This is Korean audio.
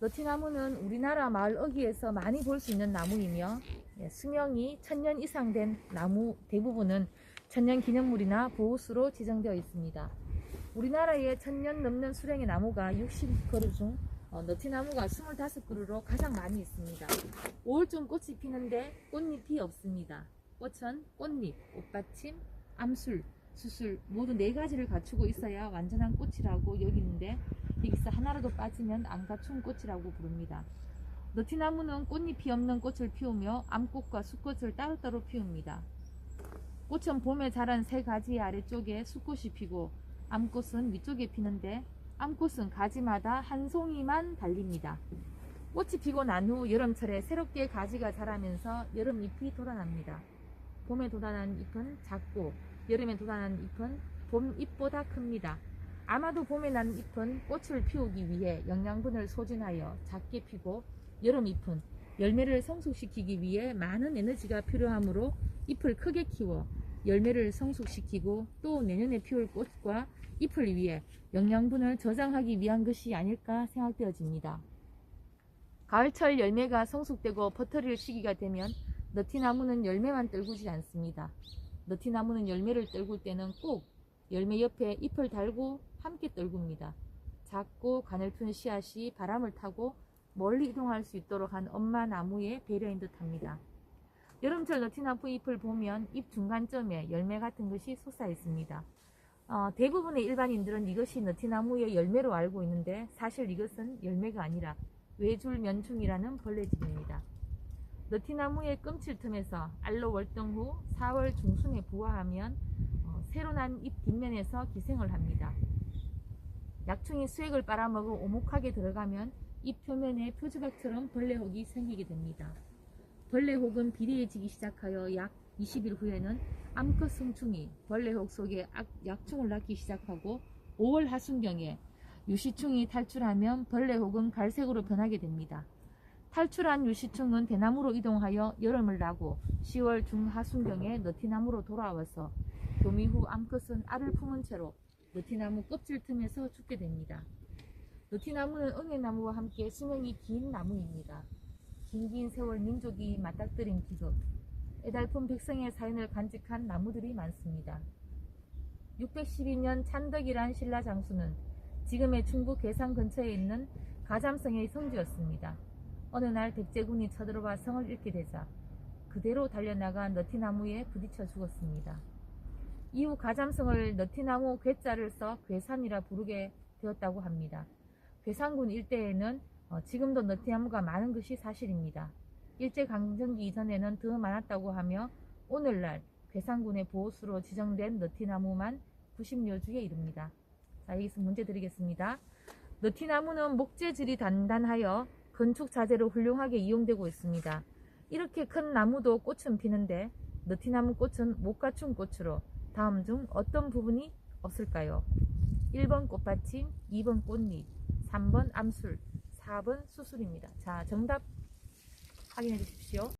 너티나무는 우리나라 마을 어귀에서 많이 볼 수 있는 나무이며 예, 수명이 천년 이상 된 나무 대부분은 천년 기념물이나 보호수로 지정되어 있습니다. 우리나라에 천년 넘는 수령의 나무가 60그루 중 어, 너티나무가 25그루로 가장 많이 있습니다. 5월쯤 꽃이 피는데 꽃잎이 없습니다. 꽃은 꽃잎, 꽃받침, 암술, 수술 모두 네 가지를 갖추고 있어야 완전한 꽃이라고 여기는데 여기서 하나라도 빠지면 안 갖춘 꽃이라고 부릅니다. 너티나무는 꽃잎이 없는 꽃을 피우며 암꽃과 수꽃을 따로따로 피웁니다. 꽃은 봄에 자란 세 가지 아래쪽에 수꽃이 피고 암꽃은 위쪽에 피는데 암꽃은 가지마다 한 송이만 달립니다. 꽃이 피고 난 후 여름철에 새롭게 가지가 자라면서 여름 잎이 돋아납니다. 봄에 돋아난 잎은 작고 여름에 돋아난 잎은 봄 잎보다 큽니다. 아마도 봄에 난 잎은 꽃을 피우기 위해 영양분을 소진하여 작게 피고 여름 잎은 열매를 성숙시키기 위해 많은 에너지가 필요하므로 잎을 크게 키워 열매를 성숙시키고 또 내년에 피울 꽃과 잎을 위해 영양분을 저장하기 위한 것이 아닐까 생각되어집니다. 가을철 열매가 성숙되고 버터릴 시기가 되면 너티나무는 열매만 떨구지 않습니다. 너티나무는 열매를 떨굴 때는 꼭 열매 옆에 잎을 달고 함께 떨굽니다. 작고 가늘픈 씨앗이 바람을 타고 멀리 이동할 수 있도록 한 엄마 나무의 배려인 듯 합니다. 여름철 너티나무 잎을 보면 잎 중간점에 열매 같은 것이 솟아 있습니다. 어, 대부분의 일반인들은 이것이 너티나무의 열매로 알고 있는데 사실 이것은 열매가 아니라 외줄 면충이라는 벌레집입니다. 너티나무의 끔칠 틈에서 알로 월동 후 4월 중순에 부화하면 어, 새로 난 잎 뒷면에서 기생을 합니다. 약충이 수액을 빨아먹어 오목하게 들어가면 잎 표면에 표주박처럼 벌레혹이 생기게 됩니다. 벌레혹은 비리해지기 시작하여 약 20일 후에는 암컷 성충이 벌레혹 속에 악- 약충을 낳기 시작하고 5월 하순경에 유시충이 탈출하면 벌레혹은 갈색으로 변하게 됩니다. 탈출한 유시충은 대나무로 이동하여 여름을 나고 10월 중하순경에 너티나무로 돌아와서 교미 후 암컷은 알을 품은 채로 너티나무 껍질 틈에서 죽게 됩니다. 너티나무는 은행나무와 함께 수명이 긴 나무입니다. 긴긴 세월 민족이 맞닥뜨린 기슭, 애달픈 백성의 사연을 간직한 나무들이 많습니다. 612년 찬덕이란 신라 장수는 지금의 충북 괴산 근처에 있는 가잠성의 성지였습니다. 어느 날 백제군이 쳐들어와 성을 잃게 되자 그대로 달려나간 너티나무에 부딪혀 죽었습니다. 이후 가잠성을 너티나무 괴자를 써 괴산이라 부르게 되었다고 합니다. 괴산군 일대에는 어, 지금도 너티나무가 많은 것이 사실입니다. 일제강점기 이전에는 더 많았다고 하며 오늘날 괴산군의 보호수로 지정된 너티나무만 90여 주에 이릅니다. 자, 여기서 문제 드리겠습니다. 너티나무는 목재질이 단단하여 건축 자재로 훌륭하게 이용되고 있습니다. 이렇게 큰 나무도 꽃은 피는데 너티나무 꽃은 못 갖춘 꽃으로 다음 중 어떤 부분이 없을까요? 1번 꽃받침, 2번 꽃잎, 3번 암술, 4번 수술입니다. 자, 정답 확인해 주십시오.